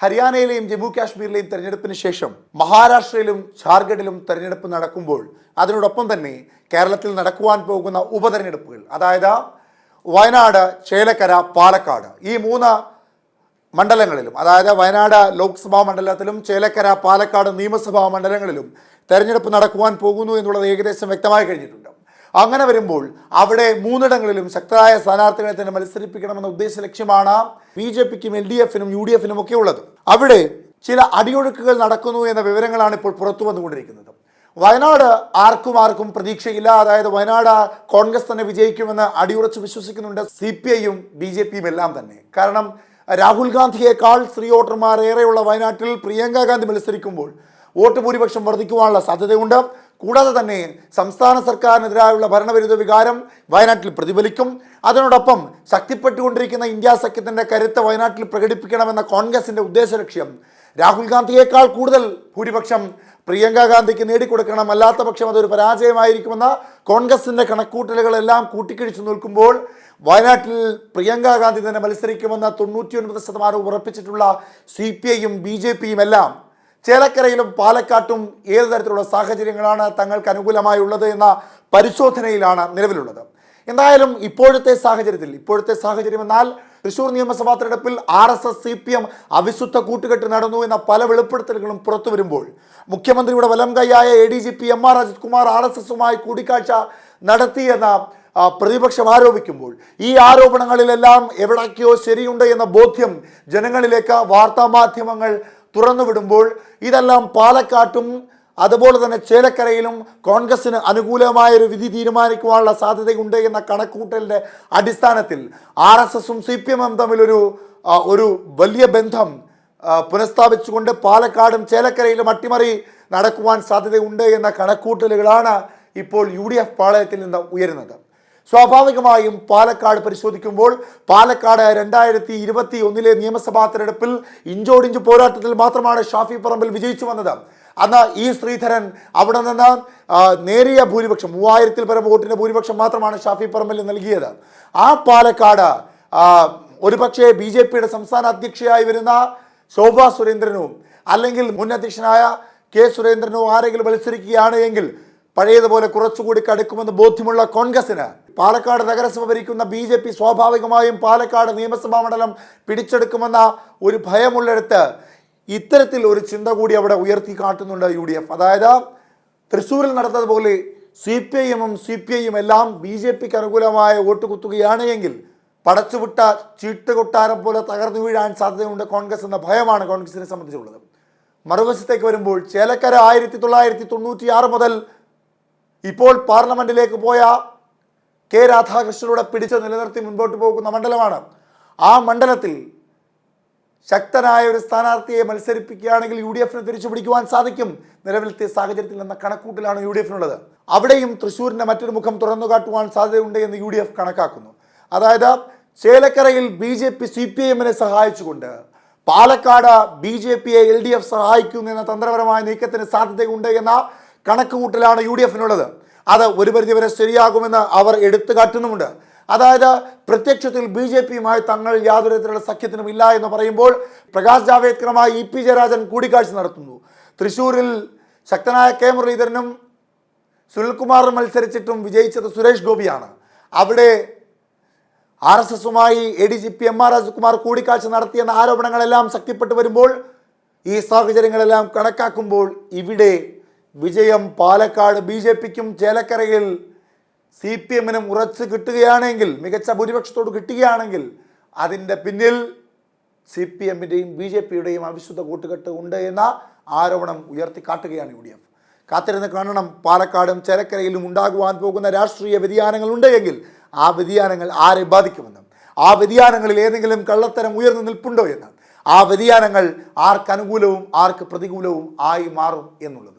ഹരിയാനയിലെയും ജമ്മു കാശ്മീരിലെയും തെരഞ്ഞെടുപ്പിന് ശേഷം മഹാരാഷ്ട്രയിലും ഝാർഖണ്ഡിലും തെരഞ്ഞെടുപ്പ് നടക്കുമ്പോൾ അതിനോടൊപ്പം തന്നെ കേരളത്തിൽ നടക്കുവാൻ പോകുന്ന ഉപതെരഞ്ഞെടുപ്പുകൾ അതായത് വയനാട് ചേലക്കര പാലക്കാട് ഈ മൂന്ന് മണ്ഡലങ്ങളിലും അതായത് വയനാട് ലോക്സഭാ മണ്ഡലത്തിലും ചേലക്കര പാലക്കാട് നിയമസഭാ മണ്ഡലങ്ങളിലും തെരഞ്ഞെടുപ്പ് നടക്കുവാൻ പോകുന്നു എന്നുള്ളത് ഏകദേശം വ്യക്തമായി കഴിഞ്ഞിട്ടുണ്ട്. അങ്ങനെ വരുമ്പോൾ അവിടെ മൂന്നിടങ്ങളിലും ശക്തരായ സ്ഥാനാർത്ഥികളെ തന്നെ മത്സരിപ്പിക്കണമെന്ന ഉദ്ദേശ ലക്ഷ്യമാണ് ബി ജെ പിക്കും എൽ ഡി എഫിനും യു ഡി എഫിനും ഒക്കെ ഉള്ളത്. അവിടെ ചില അടിയൊഴുക്കുകൾ നടക്കുന്നു എന്ന വിവരങ്ങളാണ് ഇപ്പോൾ പുറത്തു വന്നുകൊണ്ടിരിക്കുന്നത്. വയനാട് ആർക്കും ആർക്കും പ്രതീക്ഷയില്ല. അതായത് വയനാട് കോൺഗ്രസ് തന്നെ വിജയിക്കുമെന്ന് അടിയുറച്ച് വിശ്വസിക്കുന്നുണ്ട് സി പി ഐയും ബി ജെ പിയും എല്ലാം തന്നെ. കാരണം രാഹുൽ ഗാന്ധിയേക്കാൾ സ്ത്രീ വോട്ടർമാർ ഏറെയുള്ള വയനാട്ടിൽ പ്രിയങ്ക ഗാന്ധി മത്സരിക്കുമ്പോൾ വോട്ട് ഭൂരിപക്ഷം വർദ്ധിക്കുവാനുള്ള സാധ്യതയുണ്ട്. കൂടാതെ തന്നെ സംസ്ഥാന സർക്കാരിനെതിരായുള്ള ഭരണവിരുദ്ധ വികാരം വയനാട്ടിൽ പ്രതിഫലിക്കും. അതിനോടൊപ്പം ശക്തിപ്പെട്ടുകൊണ്ടിരിക്കുന്ന ഇന്ത്യ സഖ്യത്തിന്റെ കരുത്ത് വയനാട്ടിൽ പ്രകടിപ്പിക്കണമെന്ന കോൺഗ്രസിന്റെ ഉദ്ദേശ ലക്ഷ്യം. രാഹുൽ ഗാന്ധിയേക്കാൾ കൂടുതൽ ഭൂരിപക്ഷം പ്രിയങ്ക ഗാന്ധിക്ക് നേടിക്കൊടുക്കണം അല്ലാത്ത പക്ഷം അതൊരു പരാജയമായിരിക്കുമെന്ന കോൺഗ്രസിന്റെ കണക്കൂട്ടലുകളെല്ലാം കൂട്ടിക്കിഴിച്ചു നിൽക്കുമ്പോൾ വയനാട്ടിൽ പ്രിയങ്ക ഗാന്ധി തന്നെ മത്സരിക്കുമെന്ന തൊണ്ണൂറ്റി ഒൻപത് ശതമാനം ഉറപ്പിച്ചിട്ടുള്ള സി പി ഐയും ബി ജെ പിയും എല്ലാം ചേലക്കരയിലും പാലക്കാട്ടും ഏത് തരത്തിലുള്ള സാഹചര്യങ്ങളാണ് തങ്ങൾക്ക് അനുകൂലമായുള്ളത് എന്ന പരിശോധനയിലാണ് നിലവിലുള്ളത്. എന്തായാലും ഇപ്പോഴത്തെ സാഹചര്യത്തിൽ ഇപ്പോഴത്തെ സാഹചര്യം എന്നാൽ തൃശൂർ നിയമസഭാ തെരഞ്ഞെടുപ്പിൽ R S S C P M അവിശുദ്ധ കൂട്ടുകെട്ട് നടന്നു എന്ന പല വെളിപ്പെടുത്തലുകളും പുറത്തു വരുമ്പോൾ മുഖ്യമന്ത്രിയുടെ വലം കൈയായ A D G P M R Ajith Kumar R S എസുമായി കൂടിക്കാഴ്ച നടത്തിയെന്ന പ്രതിപക്ഷം ആരോപിക്കുമ്പോൾ ഈ ആരോപണങ്ങളിലെല്ലാം എവിടേക്കോ ശരിയുണ്ട് എന്ന ബോധ്യം ജനങ്ങളിലേക്ക് വാർത്താ മാധ്യമങ്ങൾ തുറന്നുവിടുമ്പോൾ ഇതെല്ലാം പാലക്കാട്ടും അതുപോലെ തന്നെ ചേലക്കരയിലും കോൺഗ്രസിന് അനുകൂലമായൊരു വിധി തീരുമാനിക്കുവാനുള്ള സാധ്യതയുണ്ട് എന്ന കണക്കൂട്ടലിന്റെ അടിസ്ഥാനത്തിൽ ആർ എസ് എസും സി പി എമ്മും തമ്മിലൊരു ഒരു വലിയ ബന്ധം പുനഃസ്ഥാപിച്ചുകൊണ്ട് പാലക്കാടും ചേലക്കരയിലും അട്ടിമറി നടക്കുവാൻ സാധ്യതയുണ്ട് എന്ന കണക്കൂട്ടലുകളാണ് ഇപ്പോൾ യു ഡി എഫ് പാളയത്തിൽ നിന്ന് ഉയരുന്നത്. സ്വാഭാവികമായും പാലക്കാട് പരിശോധിക്കുമ്പോൾ പാലക്കാട് രണ്ടായിരത്തി ഇരുപത്തി ഒന്നിലെ നിയമസഭാ തെരഞ്ഞെടുപ്പിൽ ഇഞ്ചോടിഞ്ച് പോരാട്ടത്തിൽ മാത്രമാണ് ഷാഫി പറമ്പിൽ വിജയിച്ചു വന്നത്. അന്ന് ഈ ശ്രീധരൻ അവിടെ നിന്ന് നേരിയ ഭൂരിപക്ഷം മൂവായിരത്തിൽ പരം വോട്ടിന്റെ ഭൂരിപക്ഷം മാത്രമാണ് ഷാഫി പറമ്പിൽ നൽകിയത്. ആ പാലക്കാട് ഒരുപക്ഷെ ബി ജെ പിയുടെ സംസ്ഥാന അധ്യക്ഷയായി വരുന്ന ശോഭാ സുരേന്ദ്രനോ അല്ലെങ്കിൽ മുൻ അധ്യക്ഷനായ കെ സുരേന്ദ്രനോ ആരെങ്കിലും മത്സരിക്കുകയാണ് എങ്കിൽ പഴയതുപോലെ കുറച്ചുകൂടി കടുക്കുമെന്ന് ബോധ്യമുള്ള കോൺഗ്രസിന് പാലക്കാട് നഗരസഭ ഭരിക്കുന്ന ബി ജെ പി സ്വാഭാവികമായും പാലക്കാട് നിയമസഭാ മണ്ഡലം പിടിച്ചെടുക്കുമെന്ന ഒരു ഭയമുള്ളിടത്ത് ഇത്തരത്തിൽ ഒരു ചിന്ത കൂടി അവിടെ ഉയർത്തി കാട്ടുന്നുണ്ട് യു ഡി എഫ്. അതായത് തൃശ്ശൂരിൽ നടന്നതുപോലെ സി പി ഐ എമ്മും സി പി ഐയും എല്ലാം ബി ജെ പിക്ക് അനുകൂലമായ വോട്ട് കുത്തുകയാണ് എങ്കിൽ പടച്ചുവിട്ട ചീട്ട് കൊട്ടാരം പോലെ തകർന്നു വീഴാൻ സാധ്യതയുണ്ട് കോൺഗ്രസ് എന്ന ഭയമാണ് കോൺഗ്രസിനെ സംബന്ധിച്ചുള്ളത്. മറുവശത്തേക്ക് വരുമ്പോൾ ചേലക്കര ആയിരത്തി തൊള്ളായിരത്തി തൊണ്ണൂറ്റി ആറ് മുതൽ ഇപ്പോൾ പാർലമെന്റിലേക്ക് പോയ കെ രാധാകൃഷ്ണനോട് പിടിച്ച് നിലനിർത്തി മുൻപോട്ട് പോകുന്ന മണ്ഡലമാണ്. ആ മണ്ഡലത്തിൽ ശക്തനായ ഒരു സ്ഥാനാർത്ഥിയെ മത്സരിപ്പിക്കുകയാണെങ്കിൽ യു ഡി എഫിന് തിരിച്ചു പിടിക്കുവാൻ സാധിക്കും. നിലവിലത്തെ സാഹചര്യത്തിൽ എന്ന കണക്കൂട്ടിലാണ് യു ഡി എഫിനുള്ളത് അവിടെയും തൃശ്ശൂരിന്റെ മറ്റൊരു മുഖം തുറന്നു കാട്ടുവാൻ സാധ്യതയുണ്ട് എന്ന് യു ഡി എഫ് കണക്കാക്കുന്നു. അതായത് ചേലക്കരയിൽ B J P C P എമ്മിനെ സഹായിച്ചുകൊണ്ട് പാലക്കാട് ബി ജെ പിയെ എൽ ഡി എഫ് സഹായിക്കുന്നു എന്ന തന്ത്രപരമായ നീക്കത്തിന് സാധ്യതയുണ്ട് എന്ന കണക്കുകൂട്ടലാണ് യു ഡി എഫിനുള്ളത് അത് ഒരു പരിധിവരെ ശരിയാകുമെന്ന് അവർ എടുത്തു കാട്ടുന്നുമുണ്ട്. അതായത് പ്രത്യക്ഷത്തിൽ ബി ജെ പിയുമായി തങ്ങൾ യാതൊരു തരത്തിലുള്ള സഖ്യത്തിനും ഇല്ല എന്ന് പറയുമ്പോൾ പ്രകാശ് ജാവേദ്കറുമായി ഇ പി ജയരാജൻ കൂടിക്കാഴ്ച നടത്തുന്നു. തൃശ്ശൂരിൽ ശക്തനായ കെ മുരളീധരനും സുനിൽകുമാറും മത്സരിച്ചിട്ടും വിജയിച്ചത് സുരേഷ് ഗോപിയാണ്. അവിടെ R S എസുമായി A D G P M R Rajakumar കൂടിക്കാഴ്ച നടത്തിയെന്ന ആരോപണങ്ങളെല്ലാം ശക്തിപ്പെട്ടു വരുമ്പോൾ ഈ സാഹചര്യങ്ങളെല്ലാം കണക്കാക്കുമ്പോൾ ഇവിടെ വിജയം പാലക്കാട് ബി ജെ പിക്കും ചേലക്കരയിൽ സി പി എമ്മിനും ഉറച്ചു കിട്ടുകയാണെങ്കിൽ മികച്ച ഭൂരിപക്ഷത്തോട് കിട്ടുകയാണെങ്കിൽ അതിന്റെ പിന്നിൽ സി പി എമ്മിന്റെയും ബി ജെ പിയുടെയും അവിശുദ്ധ കൂട്ടുകെട്ട് ഉണ്ട് എന്ന ആരോപണം ഉയർത്തിക്കാട്ടുകയാണ് യു ഡി എഫ്. കാത്തിരുന്ന് കാണണം പാലക്കാടും ചേലക്കരയിലും ഉണ്ടാകുവാൻ പോകുന്ന രാഷ്ട്രീയ വ്യതിയാനങ്ങൾ ഉണ്ടെങ്കിൽ ആ വ്യതിയാനങ്ങൾ ആരെ ബാധിക്കുമെന്നും ആ വ്യതിയാനങ്ങളിൽ ഏതെങ്കിലും കള്ളത്തരം ഉയർന്നു നിൽപ്പുണ്ടോ എന്ന് ആ വ്യതിയാനങ്ങൾ ആർക്ക് അനുകൂലവും ആർക്ക് പ്രതികൂലവും ആയി മാറും എന്നുള്ളത്.